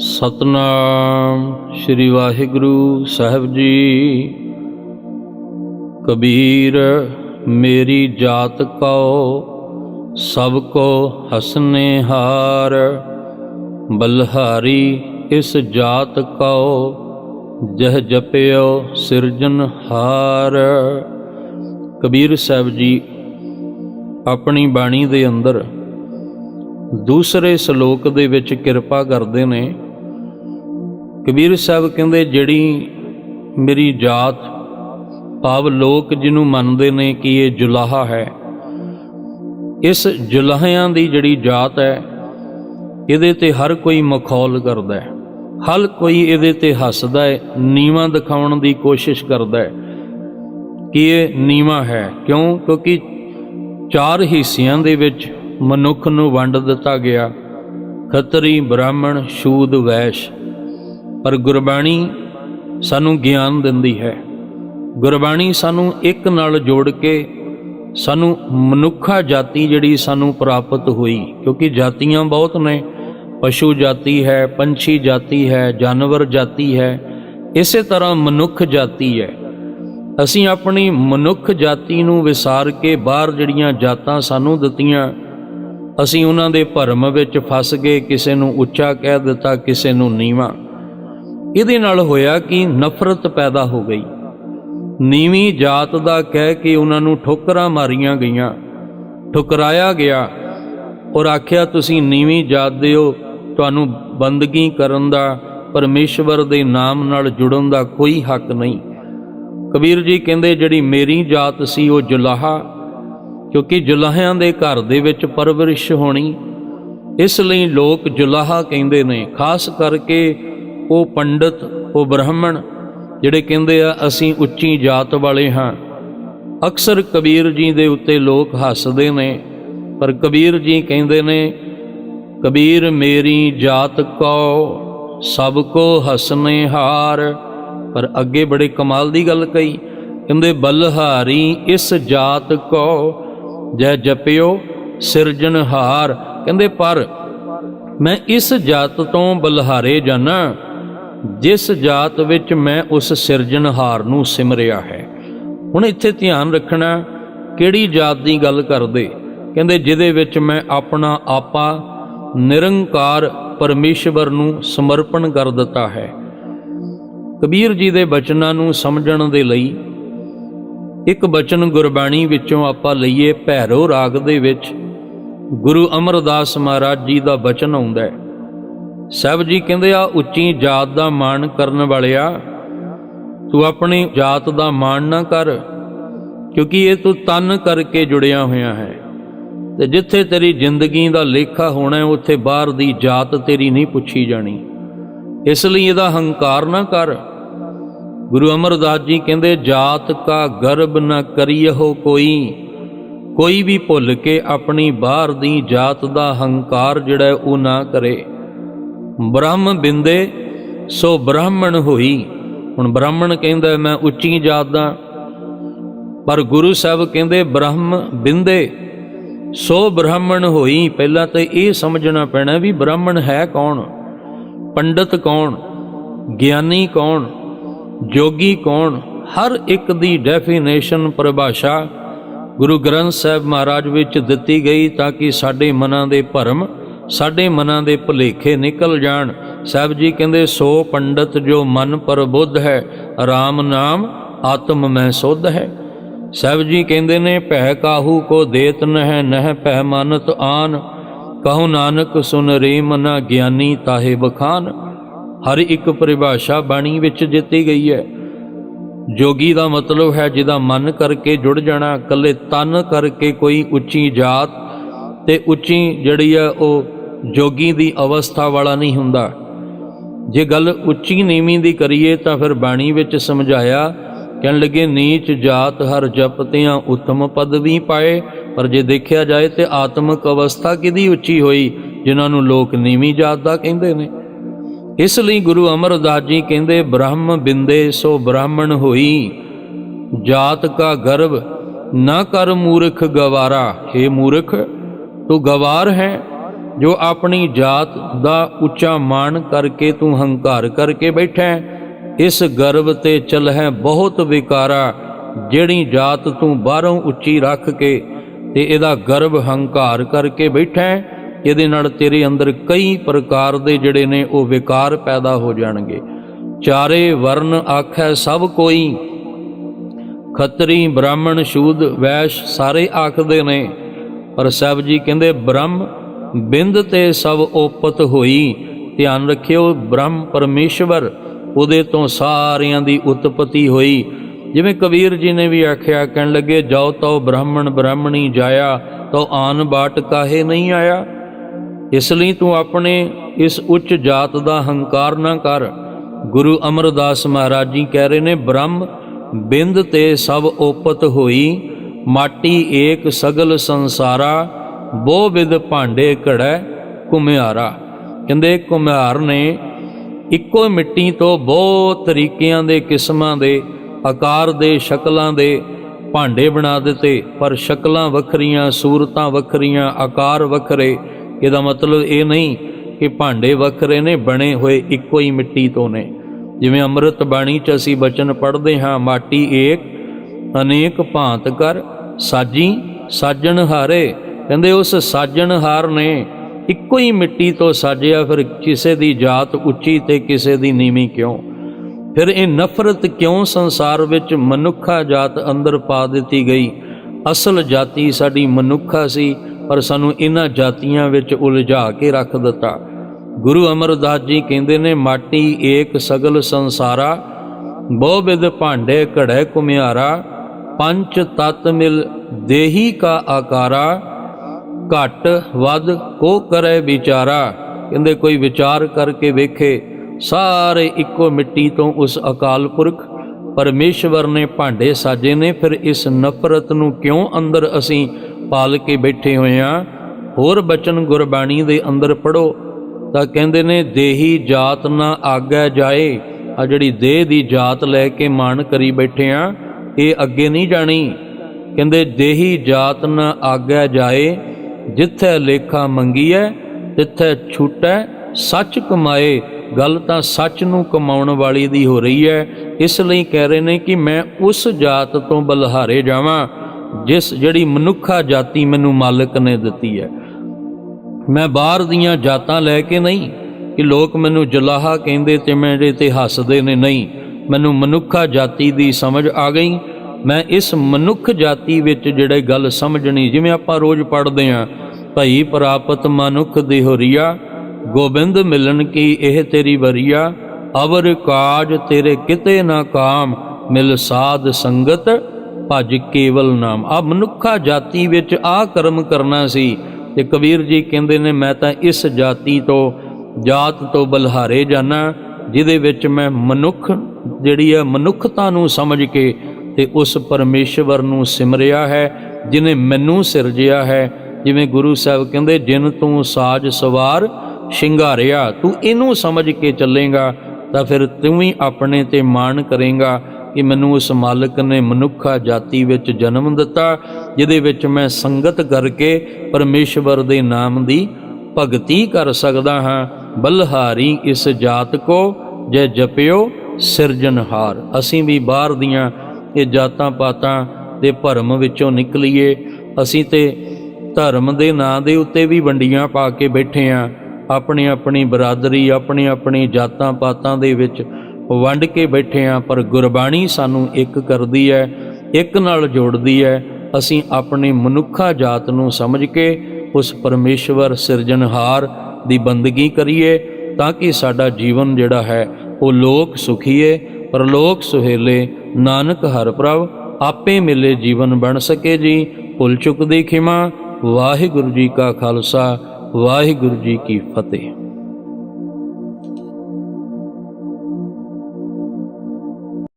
ਸਤਨਾਮ ਸ੍ਰੀ ਵਾਹਿਗੁਰੂ ਸਾਹਿਬ ਜੀ। ਕਬੀਰ, ਮੇਰੀ ਜਾਤ ਕਉ, ਸਭ ਕੋ ਹਸਨੇ ਹਾਰ ਬਲਹਾਰੀ ਇਸ ਜਾਤ ਕਉ, ਜਹ ਜਪਿਓ ਸਿਰਜਨ ਹਾਰ। ਕਬੀਰ ਸਾਹਿਬ ਜੀ, ਆਪਣੀ ਬਾਣੀ ਦੇ ਅੰਦਰ ਦੂਸਰੇ ਸ਼ਲੋਕ ਦੇ ਵਿੱਚ ਕਿਰਪਾ ਕਰਦੇ ਨੇ। ਕਬੀਰ ਸਾਹਿਬ ਕਹਿੰਦੇ, ਜਿਹੜੀ ਮੇਰੀ ਜਾਤ, ਭਾਵ ਲੋਕ ਜਿਹਨੂੰ ਮੰਨਦੇ ਨੇ ਕਿ ਇਹ ਜੁਲਾਹਾ ਹੈ, ਇਸ ਜੁਲਾਹਿਆਂ ਦੀ ਜਿਹੜੀ ਜਾਤ ਹੈ, ਇਹਦੇ ਤੇ ਹਰ ਕੋਈ ਮਖੌਲ ਕਰਦਾ ਹੈ। ਹਰ ਕੋਈ ਇਹਦੇ ਤੇ ਹੱਸਦਾ ਹੈ, ਨੀਵਾ ਦਿਖਾਉਣ ਦੀ ਕੋਸ਼ਿਸ਼ ਕਰਦਾ ਹੈ ਕਿ ਇਹ ਨੀਵਾ ਹੈ। ਕਿਉਂ? ਕਿਉਂਕਿ ਚਾਰ ਹਿੱਸਿਆਂ ਦੇ ਵਿੱਚ ਮਨੁੱਖ ਨੂੰ ਵੰਡ ਦਿੱਤਾ ਗਿਆ। ਖੱਤਰੀ, ਬ੍ਰਾਹਮਣ, ਸ਼ੂਦ, ਵੈਸ਼। ਪਰ ਗੁਰਬਾਣੀ ਸਾਨੂੰ ਗਿਆਨ ਦਿੰਦੀ ਹੈ। ਗੁਰਬਾਣੀ ਸਾਨੂੰ ਇੱਕ ਨਾਲ ਜੋੜ ਕੇ ਸਾਨੂੰ ਮਨੁੱਖਾ ਜਾਤੀ ਜਿਹੜੀ ਸਾਨੂੰ ਪ੍ਰਾਪਤ ਹੋਈ, ਕਿਉਂਕਿ ਜਾਤੀਆਂ ਬਹੁਤ ਨੇ। ਪਸ਼ੂ ਜਾਤੀ ਹੈ, ਪੰਛੀ ਜਾਤੀ ਹੈ, ਜਾਨਵਰ ਜਾਤੀ ਹੈ, ਇਸੇ ਤਰ੍ਹਾਂ ਮਨੁੱਖ ਜਾਤੀ ਹੈ। ਅਸੀਂ ਆਪਣੀ ਮਨੁੱਖ ਜਾਤੀ ਨੂੰ ਵਿਸਾਰ ਕੇ ਬਾਹਰ ਜਿਹੜੀਆਂ ਜਾਤਾਂ ਸਾਨੂੰ ਦਿੱਤੀਆਂ, ਅਸੀਂ ਉਹਨਾਂ ਦੇ ਭਰਮ ਵਿੱਚ ਫਸ ਗਏ, ਕਿਸੇ ਨੂੰ ਉੱਚਾ ਕਹਿ ਦਿੱਤਾ, ਕਿਸੇ ਨੂੰ ਨੀਵਾਂ। ਇਹਦੇ ਨਾਲ ਹੋਇਆ ਕਿ ਨਫ਼ਰਤ ਪੈਦਾ ਹੋ ਗਈ। ਨੀਵੀਂ ਜਾਤ ਦਾ ਕਹਿ ਕੇ ਉਹਨਾਂ ਨੂੰ ਠੋਕਰਾਂ ਮਾਰੀਆਂ ਗਈਆਂ। ਠੁਕਰਾਇਆ ਗਿਆ ਔਰ ਆਖਿਆ, ਤੁਸੀਂ ਨੀਵੀਂ ਜਾਤ ਦੇ ਹੋ, ਤੁਹਾਨੂੰ ਬੰਦਗੀ ਕਰਨ ਦਾ, ਪਰਮੇਸ਼ਵਰ ਦੇ ਨਾਮ ਨਾਲ ਜੁੜਨ ਦਾ ਕੋਈ ਹੱਕ ਨਹੀਂ। ਕਬੀਰ ਜੀ ਕਹਿੰਦੇ, ਜਿਹੜੀ ਮੇਰੀ ਜਾਤ ਸੀ, ਉਹ ਜੁਲਾਹਾ, ਕਿਉਂਕਿ ਜੁਲਾਹਿਆਂ ਦੇ ਘਰ ਦੇ ਵਿੱਚ ਪਰਵਰਿਸ਼ ਹੋਣੀ। ਇਸ ਲਈ ਲੋਕ ਜੁਲਾਹਾ ਕਹਿੰਦੇ ਨੇ, ਖਾਸ ਕਰਕੇ ਉਹ ਪੰਡਤ, ਉਹ ਬ੍ਰਾਹਮਣ, ਜਿਹੜੇ ਕਹਿੰਦੇ ਆ, ਅਸੀਂ ਉੱਚੀ ਜਾਤ ਵਾਲੇ ਹਾਂ। ਅਕਸਰ ਕਬੀਰ ਜੀ ਦੇ ਉੱਤੇ ਲੋਕ ਹੱਸਦੇ ਨੇ, ਪਰ ਕਬੀਰ ਜੀ ਕਹਿੰਦੇ ਨੇ, ਕਬੀਰ ਮੇਰੀ ਜਾਤ ਕੋ ਸਭ ਕੋ ਹਸਨੇ ਹਾਰ। ਪਰ ਅੱਗੇ ਬੜੇ ਕਮਾਲ ਦੀ ਗੱਲ ਕਹੀ। ਕਹਿੰਦੇ, ਬਲਹਾਰੀ ਇਸ ਜਾਤ ਕੋ ਜੈ ਜਪਿਓ ਸਿਰਜਣਹਾਰ ਕਹਿੰਦੇ, ਪਰ ਮੈਂ ਇਸ ਜਾਤ ਤੋਂ ਬਲਹਾਰੇ ਜਾਣਾ ਜਿਸ ਜਾਤ ਵਿੱਚ ਮੈਂ ਉਸ ਸਿਰਜਣਹਾਰ ਨੂੰ ਸਿਮਰਿਆ ਹੈ। ਹੁਣ ਇੱਥੇ ਧਿਆਨ ਰੱਖਣਾ, ਕਿਹੜੀ ਜਾਤ ਦੀ ਗੱਲ ਕਰਦੇ? ਕਹਿੰਦੇ, ਜਿਹਦੇ ਵਿੱਚ ਮੈਂ ਆਪਣਾ ਆਪਾ, ਨਿਰੰਕਾਰ ਪਰਮੇਸ਼ਵਰ ਨੂੰ ਸਮਰਪਣ ਕਰ ਦਿੱਤਾ ਹੈ। ਕਬੀਰ ਜੀ ਦੇ ਬਚਨਾਂ ਨੂੰ ਸਮਝਣ ਦੇ ਲਈ, ਇੱਕ ਬਚਨ ਗੁਰਬਾਣੀ ਵਿੱਚੋਂ ਆਪਾਂ ਲਈਏ, ਭੈਰੋ ਰਾਗ ਦੇ ਵਿੱਚ ਗੁਰੂ ਅਮਰਦਾਸ ਮਹਾਰਾਜ ਜੀ ਦਾ ਬਚਨ ਆਉਂਦਾ ਹੈ। ਸਾਹਿਬ ਜੀ ਕਹਿੰਦੇ ਆ, ਉੱਚੀ ਜਾਤ ਦਾ ਮਾਣ ਕਰਨ ਵਾਲਿਆ, ਤੂੰ ਆਪਣੀ ਜਾਤ ਦਾ ਮਾਣ ਨਾ ਕਰ, ਕਿਉਂਕਿ ਇਹ ਤੂੰ ਤਨ ਕਰਕੇ ਜੁੜਿਆ ਹੋਇਆ ਹੈ। ਤੇ ਜਿੱਥੇ ਤੇਰੀ ਜ਼ਿੰਦਗੀ ਦਾ ਲੇਖਾ ਹੋਣਾ ਉੱਥੇ ਬਾਹਰ ਦੀ ਜਾਤ ਤੇਰੀ ਨਹੀਂ ਪੁੱਛੀ ਜਾਣੀ। ਇਸ ਲਈ ਇਹਦਾ ਹੰਕਾਰ ਨਾ ਕਰ। ਗੁਰੂ ਅਮਰਦਾਸ ਜੀ ਕਹਿੰਦੇ, ਜਾਤ ਕਾ ਗਰਬ ਨਾ ਕਰੀਹੋ ਕੋਈ ਕੋਈ ਵੀ ਭੁੱਲ ਕੇ ਆਪਣੀ ਬਾਹਰ ਦੀ ਜਾਤ ਦਾ ਹੰਕਾਰ ਜਿਹੜਾ ਉਹ ਨਾ ਕਰੇ। ਬ੍ਰਹਮ ਬਿੰਦੇ, ਸੋ ਬ੍ਰਾਹਮਣ ਹੋਈ। ਹੁਣ ਬ੍ਰਾਹਮਣ ਕਹਿੰਦਾ, ਮੈਂ ਉੱਚੀ ਜਾਤ ਦਾ। ਪਰ ਗੁਰੂ ਸਾਹਿਬ ਕਹਿੰਦੇ, ਬ੍ਰਹਮ ਬਿੰਦੇ, ਸੋ ਬ੍ਰਾਹਮਣ ਹੋਈ। ਪਹਿਲਾਂ ਤਾਂ ਇਹ ਸਮਝਣਾ ਪੈਣਾ ਵੀ ਬ੍ਰਾਹਮਣ ਹੈ ਕੌਣ? ਪੰਡਤ ਕੌਣ? ਗਿਆਨੀ ਕੌਣ? ਜੋਗੀ ਕੌਣ? ਹਰ ਇੱਕ ਦੀ ਡੈਫੀਨੇਸ਼ਨ ਪਰਿਭਾਸ਼ਾ ਗੁਰੂ ਗ੍ਰੰਥ ਸਾਹਿਬ ਮਹਾਰਾਜ ਵਿੱਚ ਦਿੱਤੀ ਗਈ ਤਾਂ ਕਿ ਸਾਡੇ ਮਨਾਂ ਦੇ ਭਰਮ ਸਾਡੇ ਮਨਾਂ ਦੇ ਭੁਲੇਖੇ ਨਿਕਲ ਜਾਣ। ਸਾਹਿਬ ਜੀ ਕਹਿੰਦੇ, ਸੋ ਪੰਡਤ ਜੋ ਮਨ ਪਰਬੁੱਧ ਹੈ RAM ਨਾਮ ਆਤਮ ਮੈਂ ਸੁਧ ਹੈ। ਸਾਹਿਬ ਜੀ ਕਹਿੰਦੇ ਨੇ, ਭੈ ਕਾਹੂ ਕੋ ਦੇਤ ਨਹਿ ਨਹਿ ਭੈ ਮਨਤ ਆਨ। ਕਹੋ ਨਾਨਕ ਸੁਨ ਰੇ ਮਨਾ ਗਿਆਨੀ ਤਾਹੇ ਬਖਾਨ ਹਰ ਇੱਕ ਪਰਿਭਾਸ਼ਾ ਬਾਣੀ ਵਿੱਚ ਦਿੱਤੀ ਗਈ ਹੈ। ਜੋਗੀ ਦਾ ਮਤਲਬ ਹੈ, ਜਿਹਦਾ ਮਨ ਕਰਕੇ ਜੁੜ ਜਾਣਾ, ਇਕੱਲੇ ਤਨ ਕਰਕੇ ਕੋਈ ਉੱਚੀ ਜਾਤ ਤੇ ਉੱਚੀ ਜਿਹੜੀ ਆ ਉਹ ਜੋਗੀ ਦੀ ਅਵਸਥਾ ਵਾਲਾ ਨਹੀਂ ਹੁੰਦਾ। ਜੇ ਗੱਲ ਉੱਚੀ ਨੀਵੀਂ ਦੀ ਕਰੀਏ ਤਾਂ ਫਿਰ ਬਾਣੀ ਵਿੱਚ ਸਮਝਾਇਆ, ਕਹਿਣ ਲੱਗੇ, ਨੀਚ ਜਾਤ ਹਰ ਜਪਤਿਆਂ ਉਤਮ ਪਦਵੀ ਪਾਏ। ਪਰ ਜੇ ਦੇਖਿਆ ਜਾਏ ਤੇ ਆਤਮਿਕ ਅਵਸਥਾ ਕਿਹਦੀ ਉੱਚੀ ਹੋਈ, ਜਿਨ੍ਹਾਂ ਨੂੰ ਲੋਕ ਨੀਵੀਂ ਜਾਤ ਦਾ ਕਹਿੰਦੇ ਨੇ। ਇਸ ਲਈ ਗੁਰੂ ਅਮਰਦਾਸ ਜੀ ਕਹਿੰਦੇ, ਬ੍ਰਹਮ ਬਿੰਦੇ ਸੋ ਬ੍ਰਾਹਮਣ ਹੋਈ, ਜਾਤ ਕਾ ਗਰਭ ਨਾ ਕਰ ਮੂਰਖ ਗਵਾਰਾ। हे ਮੂਰਖ, ਤੂੰ ਗਵਾਰ ਹੈ ਜੋ ਆਪਣੀ ਜਾਤ ਦਾ ਉੱਚਾ ਮਾਣ ਕਰਕੇ ਤੂੰ ਹੰਕਾਰ ਕਰਕੇ ਬੈਠਾ ਇਸ ਗਰਭ ਤੇ ਚਲ ਹੈ ਬਹੁਤ ਵਿਕਾਰਾ, ਜਿਹੜੀ ਜਾਤ ਤੂੰ ਬਾਹਰੋਂ ਉੱਚੀ ਰੱਖ ਕੇ ਤੇ ਇਹਦਾ ਗਰਭ ਹੰਕਾਰ ਕਰਕੇ ਬੈਠਾ ਇਹਦੇ ਨਾਲ ਤੇਰੇ ਅੰਦਰ ਕਈ ਪ੍ਰਕਾਰ ਦੇ ਜਿਹੜੇ ਨੇ ਉਹ ਵਿਕਾਰ ਪੈਦਾ ਹੋ ਜਾਣਗੇ। ਚਾਰੇ ਵਰਨ ਆਖੈ ਸਭ ਕੋਈ, ਖੱਤਰੀ ਬ੍ਰਾਹਮਣ ਸ਼ੂਦ ਵੈਸ਼ ਸਾਰੇ ਆਖਦੇ ਨੇ, ਪਰ ਸਾਹਿਬ ਜੀ ਕਹਿੰਦੇ ਬ੍ਰਹਮ ਬਿੰਦ ਤੇ ਸਭ ਓਪਤ ਹੋਈ, ਧਿਆਨ ਰੱਖਿਓ ਬ੍ਰਹਮ ਪਰਮੇਸ਼ਵਰ, ਉਹਦੇ ਤੋਂ ਸਾਰਿਆਂ ਦੀ ਉਤਪਤੀ ਹੋਈ। ਜਿਵੇਂ ਕਬੀਰ ਜੀ ਨੇ ਵੀ ਆਖਿਆ, ਕਹਿਣ ਲੱਗੇ, ਜਾਓ ਤਉ ਬ੍ਰਾਹਮਣ ਬ੍ਰਾਹਮਣੀ ਜਾਇਆ ਤਉ ਆਨ ਬਾਟ ਕਾਹੇ ਨਹੀਂ ਆਇਆ? ਇਸ ਲਈ ਤੂੰ ਆਪਣੇ ਇਸ ਉੱਚ ਜਾਤ ਦਾ ਹੰਕਾਰ ਨਾ ਕਰ। ਗੁਰੂ ਅਮਰਦਾਸ ਮਹਾਰਾਜ ਜੀ ਕਹਿ ਰਹੇ ਨੇ, ਬ੍ਰਹਮ ਬਿੰਦ ਤੇ ਸਭ ਓਪਤ ਹੋਈ, ਮਾਟੀ ਏਕ ਸਗਲ ਸੰਸਾਰਾ ਬੋ ਵਿਦ ਭਾਂਡੇ ਘੜੈ ਕੁਮਿਆਰਾ ਕਹਿੰਦੇ ਕੁਮਿਆਰ ਨੇ ਇੱਕੋ ਮਿੱਟੀ ਤੋਂ ਬਹੁਤ ਤਰੀਕਿਆਂ ਦੇ ਕਿਸਮਾਂ ਦੇ, ਆਕਾਰ ਦੇ, ਸ਼ਕਲਾਂ ਦੇ ਭਾਂਡੇ ਬਣਾ ਦਿੱਤੇ। ਪਰ ਸ਼ਕਲਾਂ ਵੱਖਰੀਆਂ, ਸੂਰਤਾਂ ਵੱਖਰੀਆਂ, ਆਕਾਰ ਵੱਖਰੇ। ਇਹਦਾ ਮਤਲਬ ਇਹ ਨਹੀਂ ਕਿ ਭਾਂਡੇ ਵੱਖਰੇ ਨੇ, ਬਣੇ ਹੋਏ ਇੱਕੋ ਹੀ ਮਿੱਟੀ ਤੋਂ ਨੇ। ਜਿਵੇਂ ਅੰਮ੍ਰਿਤ ਬਾਣੀ ਚ ਅਸੀਂ ਬਚਨ ਪੜ੍ਹਦੇ ਹਾਂ, ਮਾਟੀ ਏਕ, ਅਨੇਕ ਭਾਂਤ ਕਰ ਸਾਜੀ, ਸਾਜਣ ਹਾਰੇ। ਕਹਿੰਦੇ ਉਸ ਸਾਜਣਹਾਰ ਨੇ ਇੱਕੋ ਹੀ ਮਿੱਟੀ ਤੋਂ ਸਾਜਿਆ, ਫਿਰ ਕਿਸੇ ਦੀ ਜਾਤ ਉੱਚੀ ਤੇ ਕਿਸੇ ਦੀ ਨੀਵੀਂ ਕਿਉਂ? ਫਿਰ ਇਹ ਨਫ਼ਰਤ ਕਿਉਂ ਸੰਸਾਰ ਵਿੱਚ ਮਨੁੱਖਾ ਜਾਤ ਅੰਦਰ ਪਾ ਦਿੱਤੀ ਗਈ? ਅਸਲ ਜਾਤੀ ਸਾਡੀ ਮਨੁੱਖਾ ਸੀ, ਪਰ ਸਾਨੂੰ ਇਹਨਾਂ ਜਾਤੀਆਂ ਵਿੱਚ ਉਲਝਾ ਕੇ ਰੱਖ ਦਿੱਤਾ। ਗੁਰੂ ਅਮਰਦਾਸ ਜੀ ਕਹਿੰਦੇ ਨੇ, ਮਾਟੀ ਏਕ ਸਗਲ ਸੰਸਾਰਾ ਬਹੁ ਵਿਦ ਭਾਂਡੇ ਘੜੇ ਕੁਮਿਆਰਾ ਪੰਚ ਤਤ ਮਿਲ ਦੇਹੀ ਕਾ ਆਕਾਰਾ ਘਟ ਵੱਧ ਕੋ ਕਰੇ ਵਿਚਾਰਾ। ਕਹਿੰਦੇ ਕੋਈ ਵਿਚਾਰ ਕਰਕੇ ਵੇਖੇ, ਸਾਰੇ ਇੱਕੋ ਮਿੱਟੀ ਤੋਂ ਉਸ ਅਕਾਲ ਪੁਰਖ, ਪਰਮੇਸ਼ਵਰ ਨੇ ਭਾਂਡੇ ਸਾਜੇ ਨੇ, ਫਿਰ ਇਸ ਨਫ਼ਰਤ ਨੂੰ ਕਿਉਂ ਅੰਦਰ ਅਸੀਂ ਪਾਲ ਕੇ ਬੈਠੇ ਹੋਏ ਆ? ਹੋਰ ਬਚਨ ਗੁਰਬਾਣੀ ਦੇ ਅੰਦਰ ਪੜੋ ਤਾਂ ਕਹਿੰਦੇ ਨੇ, ਦੇਹੀ ਜਾਤ ਨਾ ਆਗੈ ਜਾਏ ਆ ਜਿਹੜੀ ਦੇਹ ਦੀ ਜਾਤ ਲੈ ਕੇ ਮਾਣ ਕਰੀ ਬੈਠੇ ਆ, ਇਹ ਅੱਗੇ ਨਹੀਂ ਜਾਣੀ। ਕਹਿੰਦੇ, ਦੇਹੀ ਜਾਤ ਨਾ ਆਗੈ ਜਾਏ ਜਿੱਥੇ ਲੇਖਾ ਮੰਗੀਐ, ਤਿੱਥੇ ਛੁਟੈ, ਸੱਚ ਕਮਾਏ, ਗੱਲ ਤਾਂ ਸੱਚ ਨੂੰ ਕਮਾਉਣ ਵਾਲੀ ਦੀ ਹੋ ਰਹੀ ਹੈ ਇਸ ਲਈ ਕਹਿ ਰਹੇ ਨੇ ਕਿ ਮੈਂ ਉਸ ਜਾਤ ਤੋਂ ਬਲਹਾਰੇ ਜਾਵਾਂ, ਜਿਸ ਜਿਹੜੀ ਮਨੁੱਖਾ ਜਾਤੀ ਮੈਨੂੰ ਮਾਲਕ ਨੇ ਦਿੱਤੀ ਹੈ ਮੈਂ ਬਾਹਰ ਦੀਆਂ ਜਾਤਾਂ ਲੈ ਕੇ ਨਹੀਂ, ਕਿ ਲੋਕ ਮੈਨੂੰ ਜਲਾਹਾ ਕਹਿੰਦੇ ਤੇ ਮੇਰੇ ਤੇ ਹੱਸਦੇ ਨੇ ਨਹੀਂ। ਮੈਨੂੰ ਮਨੁੱਖਾ ਜਾਤੀ ਦੀ ਸਮਝ ਆ ਗਈ ਮੈਂ ਇਸ ਮਨੁੱਖ ਜਾਤੀ ਵਿੱਚ ਜਿਹੜੇ ਗੱਲ ਸਮਝਣੀ, ਜਿਵੇਂ ਆਪਾਂ ਰੋਜ਼ ਪੜ੍ਹਦੇ ਆਂ ਭਈ ਪ੍ਰਾਪਤ ਮਨੁੱਖ ਦੀ ਹੋਰੀਆ ਗੋਬਿੰਦ ਮਿਲਣ ਕੀ ਇਹ ਤੇਰੀ ਵਰੀਆ? ਅਵਰ ਕਾਜ ਤੇਰੇ ਕਿਤੇ ਨਾ ਕਾਮ, ਮਿਲ ਸਾਧ ਸੰਗਤ ਭਜ ਕੇਵਲ ਨਾਮ। ਆ ਮਨੁੱਖਾ ਜਾਤੀ ਵਿੱਚ ਆ ਕਰਮ ਕਰਨਾ ਸੀ ਤੇ ਕਬੀਰ ਜੀ ਕਹਿੰਦੇ ਨੇ, ਮੈਂ ਤਾਂ ਇਸ ਜਾਤੀ ਤੋਂ, ਜਾਤ ਤੋਂ ਬਲਹਾਰੇ ਜਾਣਾ ਜਿਹਦੇ ਵਿੱਚ ਮੈਂ ਮਨੁੱਖ, ਜਿਹੜੀ ਹੈ ਮਨੁੱਖਤਾ ਨੂੰ ਸਮਝ ਕੇ ਤੇ ਉਸ ਪਰਮੇਸ਼ਵਰ ਨੂੰ ਸਿਮਰਿਆ ਹੈ, ਜਿਨੇ ਮੈਨੂੰ ਸਿਰਜਿਆ ਹੈ। ਜਿਵੇਂ ਗੁਰੂ ਸਾਹਿਬ ਕਹਿੰਦੇ, ਜਿਨ ਤੂੰ ਸਾਜ ਸਵਾਰ ਸ਼ਿੰਗਾਰਿਆ, ਤੂੰ ਇਹਨੂੰ ਸਮਝ ਕੇ ਚੱਲੇਗਾ, ਤਾਂ ਫਿਰ ਤੂੰ ਵੀ ਆਪਣੇ ਤੇ ਮਾਣ ਕਰੇਗਾ ਕਿ ਮੈਨੂੰ ਉਸ ਮਾਲਕ ਨੇ ਮਨੁੱਖਾ ਜਾਤੀ ਵਿੱਚ ਜਨਮ ਦਿੱਤਾ, ਜਿਹਦੇ ਵਿੱਚ ਮੈਂ ਸੰਗਤ ਕਰਕੇ ਪਰਮੇਸ਼ਵਰ ਦੇ ਨਾਮ ਦੀ ਭਗਤੀ ਕਰ ਸਕਦਾ ਹਾਂ। ਬਲਹਾਰੀ ਇਸ ਜਾਤ ਕੋ, ਜੈ ਜਪਿਓ ਸਿਰਜਨਹਾਰ ਅਸੀਂ ਵੀ ਬਾਹਰ ਦੀਆਂ ਇਹ ਜਾਤਾਂ ਪਾਤਾਂ ਦੇ ਭਰਮ ਵਿੱਚੋਂ ਨਿਕਲੀਏ। ਅਸੀਂ ਤੇ ਧਰਮ ਦੇ ਨਾਂ ਦੇ ਉੱਤੇ ਵੀ ਵੰਡੀਆਂ ਪਾ ਕੇ ਬੈਠੇ ਆ। ਆਪਣੀ ਆਪਣੀ ਬਰਾਦਰੀ, ਆਪਣੀ ਆਪਣੀ ਜਾਤਾਂ ਪਾਤਾਂ ਦੇ ਵਿੱਚ ਵੰਡ ਕੇ ਬੈਠੇ ਆ, ਪਰ ਗੁਰਬਾਣੀ ਸਾਨੂੰ ਇੱਕ ਕਰਦੀ ਹੈ ਇੱਕ ਨਾਲ ਜੋੜਦੀ ਹੈ ਅਸੀਂ ਆਪਣੀ ਮਨੁੱਖਾ ਜਾਤ ਨੂੰ ਸਮਝ ਕੇ ਉਸ ਪਰਮੇਸ਼ਵਰ ਸਿਰਜਣਹਾਰ ਦੀ ਬੰਦਗੀ ਕਰੀਏ, ਤਾਂ ਕਿ ਸਾਡਾ ਜੀਵਨ ਜਿਹੜਾ ਹੈ, ਉਹ ਲੋਕ ਸੁਖੀਏ, ਪਰਲੋਕ ਸੁਹੇਲੇ ਨਾਨਕ ਹਰ ਪ੍ਰਭ, ਆਪੇ ਮਿਲੇ ਜੀਵਨ ਬਣ ਸਕੇ ਜੀ। ਭੁੱਲ ਚੁੱਕ ਦੀ ਖਿਮਾ, ਵਾਹਿਗੁਰੂ ਜੀ ਕਾ ਖਾਲਸਾ, ਵਾਹਿਗੁਰੂ ਜੀ ਕੀ ਫਤਿਹ।